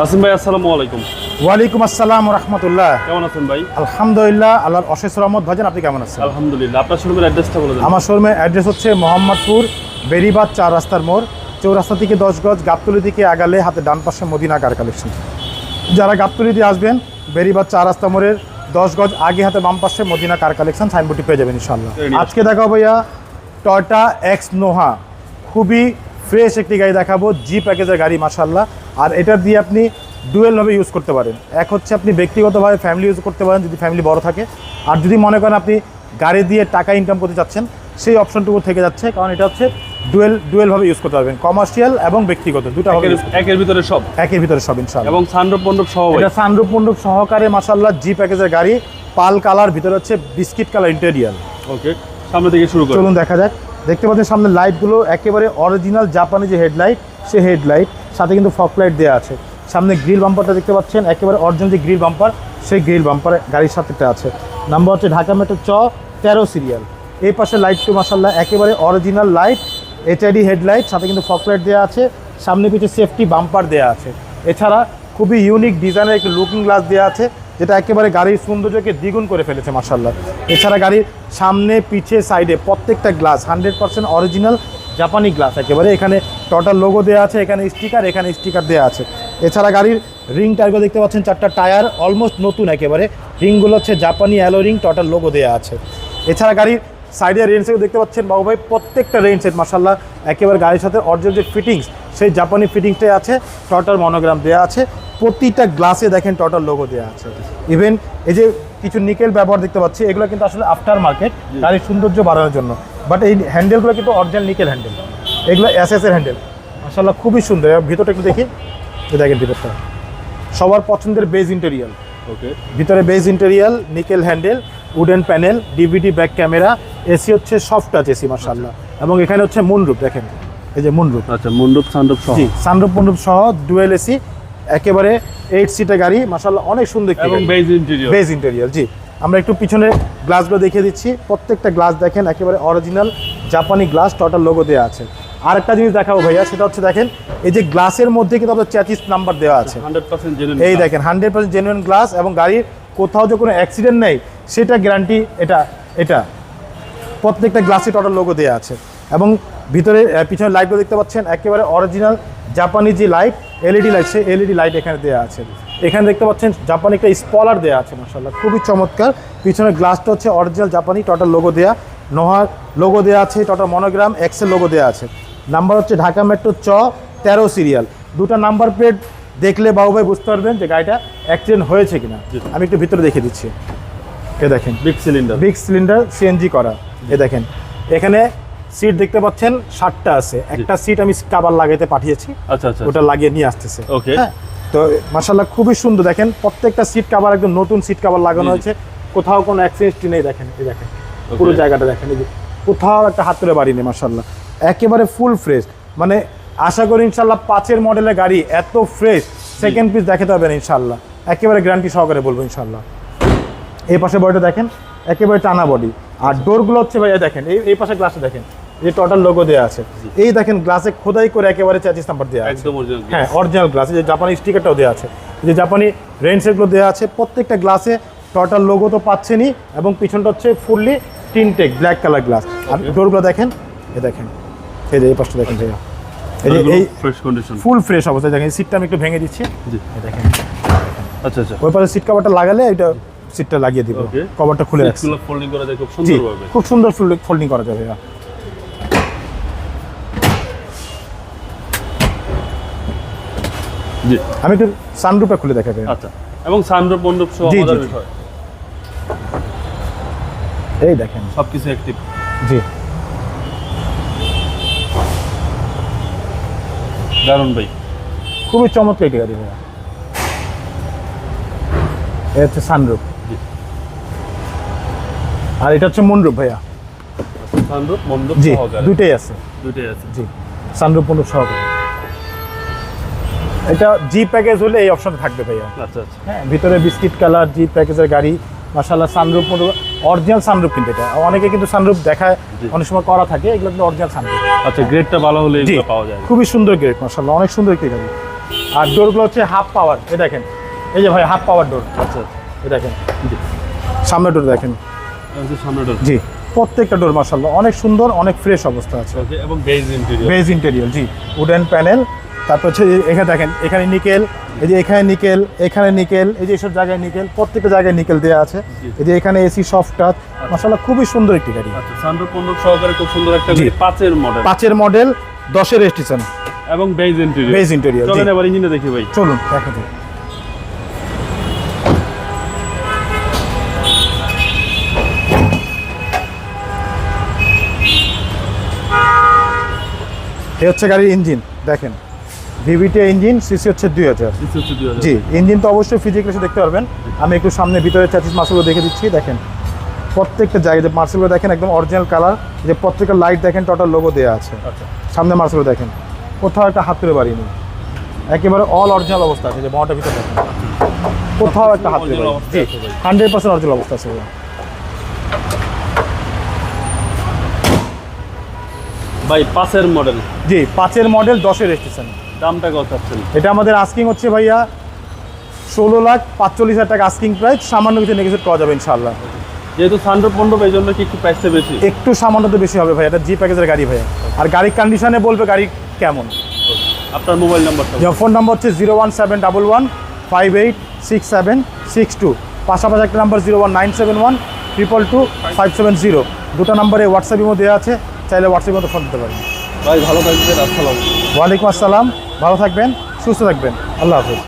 আসিম ভাই আসসালামু আলাইকুম। ওয়ালাইকুম আসসালাম রহমতুল্লাহ কেমন আছেন ভাই? আলহামদুলিল্লাহ আল্লাহর অশেষ রহমত। ভাজন আপনি কেমন আছেন? আলহামদুলিল্লাহ। আপনার শোরুমের অ্যাড্রেসটা বলে দেন। আমার শোরুমের অ্যাড্রেস হচ্ছে মোহাম্মদপুর বেরিবাদ চার রাস্তার মোড় চৌরাস্তা থেকে দশ গজ গাবতলি দিকে আগালে হাতে ডান পাশে মদিনা কার কালেকশন যারা গাবতলি দিয়ে আসবেন বেরিবাদ চার রাস্তা মোড়ের দশ গজ আগে হাতে বাম পাশে মদিনা কার কালেকশন সাইনবোর্ডটি পেয়ে যাবেন ইনশাল্লাহ আজকে দেখাবো ভাইয়া টয়টা এক্স নোহা খুবই ফ্রেশ একটি গাড়ি দেখাবো জি প্যাকেজের গাড়ি মাসাল্লাহ আর এটা দিয়ে আপনি ডুয়েলভাবে ইউজ করতে পারেন। এক হচ্ছে আপনি ব্যক্তিগতভাবে ফ্যামিলি ইউজ করতে পারেন যদি ফ্যামিলি বড় থাকে। আর যদি মনে করেন আপনি গাড়ি দিয়ে টাকা ইনকাম করতে চাচ্ছেন সেই অপশনটুকু থেকে যাচ্ছে কারণ এটা হচ্ছে ডুয়েল ডুয়েলভাবে ইউজ করতে পারবেন। কমার্শিয়াল এবং ব্যক্তিগত দুটা একের- ভিতরে সব? একের ভিতরে সব ইনশাল্লাহ এবং সানরূপ মণ্ডপ সহ এটা সানরূপ মণ্ডপ সহকারে মাসাল্লাহ জি প্যাকেজের গাড়ি। পাল কালার ভিতরে হচ্ছে বিস্কিট কালার ইন্টেরিয়াল ওকে সামনে থেকে শুরু করুন চলুন দেখা যাক। দেখতে পাচ্ছেন সামনে লাইটগুলো একেবারে অরিজিনাল জাপানি যে হেডলাইট সে হেডলাইট সাথে কিন্তু ফক লাইট দেওয়া আছে। সামনে গ্রিল বাম্পারটা দেখতে পাচ্ছেন, একেবারে অরিজিনাল যে গ্রিল বাম্পার সেই গ্রিল বাম্পার গাড়ির সাথে আছে। নাম্বার হচ্ছে ঢাকা মেট্রো চ, তেরো সিরিয়াল এই পাশে লাইটটু মাসাল্লাহ একেবারে অরিজিনাল লাইট এইচআইডি হেডলাইট সাথে কিন্তু ফক লাইট দেওয়া আছে। সামনে পিছে সেফটি বাম্পার দেওয়া আছে। এছাড়া খুবই ইউনিক ডিজাইনের একটি লুকিং গ্লাস দেওয়া আছে। যেটা একেবারে গাড়ির সৌন্দর্যকে দ্বিগুণ করে ফেলেছে মার্শাল্লাহ এছাড়া গাড়ির সামনে, পিছে, সাইডে প্রত্যেকটা গ্লাস, হান্ড্রেড পার্সেন্ট অরিজিনাল জাপানি গ্লাস একেবারে। এখানে টোটাল লোগো দেওয়া আছে, এখানে স্টিকার এখানে স্টিকার দেওয়া আছে। এছাড়া গাড়ির রিং টায়ারগুলো দেখতে পাচ্ছেন, চারটা টায়ার, অলমোস্ট নতুন একেবারে। রিংগুলো হচ্ছে জাপানি অ্যালো রিং, টোটাল লোগো দেওয়া আছে। এছাড়া গাড়ির সাইডের রেঞ্জ দেখতে পাচ্ছেন, বাবু ভাই, প্রত্যেকটা রেঞ্জ সেট মাসাল্লাহ একেবারে গাড়ির সাথে অরিজিনাল যে ফিটিংস সেই জাপানি ফিটিংসটাই আছে, টোটাল মনোগ্রাম দেওয়া আছে। প্রতিটা গ্লাসে দেখেন টোটাল লোগো দেওয়া আছে। ইভেন এই যে কিছু নিকেল ব্যবহার দেখতে পাচ্ছি এগুলো কিন্তু আসলে আফটার মার্কেট গাড়ির সৌন্দর্য বাড়ানোর জন্য। বাট এই হ্যান্ডেলগুলো কিন্তু অরিজিনাল নিকেল হ্যান্ডেল এগুলো এস এস এর হ্যান্ডেল মাসাল্লাহ খুবই সুন্দর। ভিতরটা একটু দেখি। দেখেন ভিতরটা। সবার পছন্দের বেজ ইন্টেরিয়াল ওকে ভিতরে beige interior nickel handle wooden panel DVD back camera AC হচ্ছে সফট টাচ এসি মার্শাল্লাহ এবং এখানে হচ্ছে মুনরূপ দেখেন। এই যে মুনরূপ আচ্ছা মণ্ডপ সানরূপ সহ। জি সানরূপ মণ্ডপ সহ ডুয়েল এসি একেবারে এইট সিটের গাড়ি মার্শাল্লাহ অনেক সুন্দর বেজ ইন্টেরিয়র জি। আমরা একটু পিছনে গ্লাসগুলো দেখিয়ে দিচ্ছি। প্রত্যেকটা গ্লাস দেখেন একেবারে অরিজিনাল জাপানি গ্লাস টোটাল লোগো দেওয়া আছে। আর একটা জিনিস দেখাবো ভাইয়া সেটা হচ্ছে দেখেন এই যে গ্লাসের মধ্যে কিন্তু আপনার চ্যাচিস নাম্বার দেওয়া আছে। এই দেখেন হান্ড্রেড পার্সেন্ট জেনুইন গ্লাস এবং গাড়ির কোথাও যে কোনো অ্যাক্সিডেন্ট নেই সেটা গ্যারান্টি এটা এটা। প্রত্যেকটা গ্লাসে টোটাল লোগো দেওয়া আছে। এবং ভিতরে পিছনে লাইটগুলো দেখতে পাচ্ছেন একেবারে অরিজিনাল জাপানি যে লাইট এলইডি লাইট সে এলইডি লাইট এখানে দেওয়া আছে। এখানে দেখতে পাচ্ছেন জাপানি একটা স্পলার দেওয়া আছে মাসাল্লাহ খুবই চমৎকার। পিছনের গ্লাসটা হচ্ছে অরিজিনাল জাপানি টোটাল লোগো দেওয়া নোহার লোগো দেওয়া আছে টোটাল মনোগ্রাম এক্সেল লোগো দেওয়া আছে। নাম্বার হচ্ছে ঢাকা মেট্রো চ তেরো সিরিয়াল দুটো নাম্বার প্লেট দেখলে বাবু ভাই বুঝতে পারবেন যে গাড়িটা অ্যাক্সিডেন্ট হয়েছে কিনা। আমি একটু ভিতরে দেখে দিচ্ছি। এ দেখেন। Big cylinder big cylinder CNG করা। এ দেখেন। এখানে সিট দেখতে পাচ্ছেন ষাটটা আছে। একটা সিট আমি কাবার লাগাইতে পাঠিয়েছি। আচ্ছা আচ্ছা ওটা লাগিয়ে নিয়ে আসতেছে। Okay. হ্যাঁ? তো মাসাল্লাহ খুবই সুন্দর। দেখেন প্রত্যেকটা সিট কাবার একদম নতুন সিট কাবার লাগানো। হয়েছে। কোথাও কোনো অ্যাক্সিডেন্ট নেই দেখেন এই দেখেন। পুরো জায়গাটা দেখেন এই যে। কোথাও একটা হাত তুলে বাড়ি নেই মাসাল্লাহ একেবারে ফুল ফ্রেশ মানে আশা করি ইনশাল্লাহ পাঁচের মডেলের গাড়ি এত ফ্রেশ সেকেন্ড পিস দেখাতে হবে না ইনশাল্লাহ একেবারে গ্যারান্টি সহকারে বলব ইনশাল্লাহ এই পাশে বডিটা দেখেন একেবারে টানা বডি আর ডোরগুলো হচ্ছে ভাইয়া দেখেন এই এই পাশে গ্লাসে দেখেন। এই টোটাল লোগো দেওয়া আছে। এই দেখেন গ্লাসে খোদাই করে একেবারে চ্যাচিস নাম্বার দেওয়া আছে। একদম হ্যাঁ অরিজিনাল গ্লাস যে জাপানি স্টিকারটাও দেওয়া আছে। যে জাপানি রেঞ্জেরগুলো দেওয়া আছে প্রত্যেকটা গ্লাসে টোটাল লোগো তো পাচ্ছেনই এবং পিছনটা হচ্ছে fully tinted black colour glass আর ডোরগুলো দেখেন এ দেখেন এই যে এই পাশটা দেখেন ভাইয়া। এই যে এই ফুল ফ্রেশ অবস্থায় দেখেন সিটটা আমি একটু ভেঙে দিচ্ছি। দেখেন। আচ্ছা আচ্ছা। ওই পাশে সিট কভারটা লাগালে এটা সিটটা লাগিয়ে দিব। কভারটা খুলে রাখছি। খুব সুন্দর ফোল্ডিং করা যাবে জি। আমি একটু সানরুপটা খুলে দেখাবে আচ্ছা। এবং সানরূপ মণ্ডপ সহ জি, বিষয়। এই দেখেন। সবকিছু অ্যাক্টিভ জি। দারুণ ভাই। খুবই চমৎকার একটি গাড়ি ভাইয়া। এটা হচ্ছে সানরুপ জি। আর এটা হচ্ছে মনরূপ ভাইয়া। সানরূপ মন্ডপ জি সহকারে। দুইটাই আছে। দুইটাই আছে। জি সানরূপ মনরূপ সহকারে। এটা জি প্যাকেজ হলে এই অপশন থাকবে ভাইয়া। আচ্ছা আচ্ছা। হ্যাঁ ভিতরে বিস্কিট কালার জি প্যাকেজের গাড়ি মাসাল্লাহ সানরূপ অরিজিনাল সানরূপ কিন্তু এটা। অনেকে কিন্তু সানরূপ দেখায় অনেক সময় করা থাকে এগুলো কিন্তু অরিজিনাল সানরূপ আচ্ছা গ্রেডটা ভালো হলে জি পাওয়া যায়। খুবই সুন্দর গ্রেড মাসাল্লাহ অনেক সুন্দর একটি গাড়ি আর ডোরগুলো হচ্ছে হাফ পাওয়ার এ দেখেন। এই যে ভাই হাফ পাওয়ার ডোর আচ্ছা এ দেখেন। সামনে ডোর দেখেন। সামনে ডোর জি প্রত্যেকটা ডোর মার্শাল্লাহ অনেক সুন্দর অনেক ফ্রেশ অবস্থা আছে। এবং বেজ ইন্টেরিয়র বেজ ইন্টেরিয়র জি। উডেন প্যানেল তারপর হচ্ছে এখানে দেখেন এখানে নিকেল এই যে এখানে নিকেল এখানে নিকেল এই যে এসব জায়গায় নিকেল প্রত্যেকটা জায়গায় নিকেল দেওয়া আছে। এই যে এখানে এসি সফট টাচ মাসাল্লাহ খুবই সুন্দর একটি গাড়ি। আচ্ছা সহকারে খুব সুন্দর একটা গাড়ি পাঁচের মডেল পাঁচের মডেল দশের রেজিস্ট্রেশন এবং বেজ ইন্টেরিয়র বেজ ইন্টেরিয়র চলেন এবার ইঞ্জিনে দেখি ভাই। চলুন দেখা যাক। হচ্ছে গাড়ির ইঞ্জিন দেখেন। ভিভিটি ইঞ্জিন সিসি হচ্ছে দুই হাজার। দিচ্ছে হচ্ছে 2000 জি ইঞ্জিন তো অবশ্যই ফিজিক্যালি দেখতে পারবেন। আমি একটু সামনে ভিতরে চাচিস মাসগুলো দেখে দিচ্ছি দেখেন। প্রত্যেকটা জায়গায় যে মার্সেলগুলো দেখেন একদম অরিজিনাল কালার যে প্রত্যেকটা লাইট দেখেন টোটাল লোগো দেওয়া আছে। আচ্ছা। সামনে মার্সেলগুলো দেখেন। কোথাও একটা হাত তুলে বাড়ি নেই একেবারে অল অরিজিনাল অবস্থা আছে যে বড়টা ভিতরে দেখেন। কোথাও একটা হাত তুলে বাড়ি জি হান্ড্রেড পার্সেন্ট অরিজিনাল অবস্থা আছে ভাই পাঁচের মডেল জি পাঁচের মডেল দশের রেজিস্ট্রেশন দামটা কত চাচ্ছেন? এটা আমাদের আস্কিং হচ্ছে ভাইয়া ষোলো লাখ পাঁচচল্লিশ হাজার টাকা আস্কিং প্রাইস সামান্য কিছু নেগোসিয়েট করা যাবে ইনশাল্লাহ যেহেতু সানরুফ মন্ডপ এই জন্য কি একটু প্রাইসটা বেশি? একটু সামান্য তো বেশি হবে ভাই এটা জি প্যাকেজের গাড়ি ভাইয়া। আর গাড়ির কন্ডিশনে বলবে গাড়ি কেমন। আপনার মোবাইল নাম্বারটা ফোন নাম্বার হচ্ছে zero one seven double one five eight six seven six two পাশাপাশি একটা number zero one nine seven one triple two five seven zero দুটো নাম্বারে হোয়াটসঅ্যাপের মধ্যে দেওয়া আছে। চাইলে হোয়াটসঅ্যাপ মতো ফোন দিতে পারেন। ভাই ভালো থাকবেন আসসালাম ওয়ালাইকুম আসসালাম ভালো থাকবেন সুস্থ থাকবেন আল্লাহ হাফিজ।